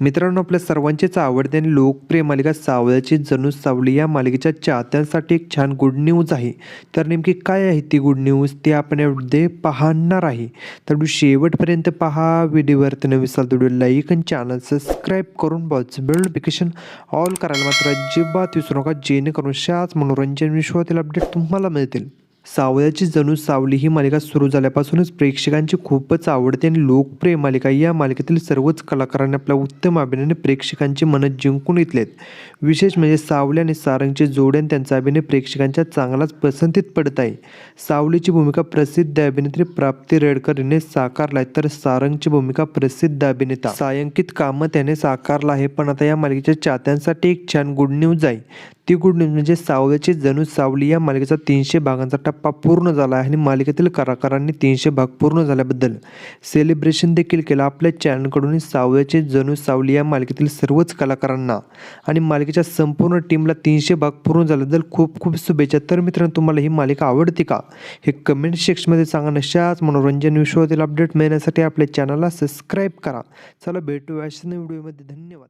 मित्रांनो आपल्या सर्वांचेच आवडते आणि लोकप्रिय मालिका सावळ्याची जणू सावली या मालिकेच्या चाहत्यांसाठी एक छान गुड न्यूज आहे. तर नेमकी काय आहे ती गुड न्यूज ती आपण यामध्ये पाहणार आहे. तर शेवटपर्यंत पहा. व्हिडिओवरती न विसरा व्हिडिओ लाईक आणि चॅनल सबस्क्राईब करून बॉच बेल नोटिफिकेशन ऑल करायला मात्र अजिबात विसरू नका. जेणेकरून शाच मनोरंजन विश्वातील अपडेट तुम्हाला मिळतील. सावळ्याची जणू सावली ही मालिका सुरू झाल्यापासूनच प्रेक्षकांची खूपच आवडते आणि लोकप्रिय मालिका या मालिकेतील सर्वच कलाकारांनी आपल्या उत्तम अभिनयाने प्रेक्षकांची मनं जिंकून घेतलेत. विशेष म्हणजे सावली आणि सारंगचे जोडे आणि त्यांचा अभिनय प्रेक्षकांच्या चांगलाच पसंतीत पडत आहे. सावलीची भूमिका प्रसिद्ध अभिनेत्री प्राप्ती रेडकर हिने साकारला आहे तर सारंगची भूमिका प्रसिद्ध अभिनेता सायंकित कामत याने साकारला आहे. पण आता या मालिकेच्या चाहत्यांसाठी एक छान गुड न्यूज आहे. ती गुड न्यूज म्हणजे सावल्याची जणू सावली या मालिकेचा तीनशे भागांचा टप्पा पूर्ण झाला आहे आणि मालिकेतील कलाकारांनी तीनशे भाग पूर्ण झाल्याबद्दल सेलिब्रेशन देखील केलं. आपल्या चॅनलकडून सावल्याचे जणू सावली या मालिकेतील सर्वच कलाकारांना आणि मालिकेच्या संपूर्ण टीमला तीनशे भाग पूर्ण झाल्याबद्दल खूप खूप शुभेच्छा. तर मित्रांनो तुम्हाला ही मालिका आवडते का? हे कमेंट सेक्शनमध्ये सांगा. नशाच मनोरंजन विश्वातील अपडेट मिळण्यासाठी आपल्या चॅनलला सबस्क्राईब करा. चला भेटूया अशाच व्हिडिओमध्ये धन्यवाद.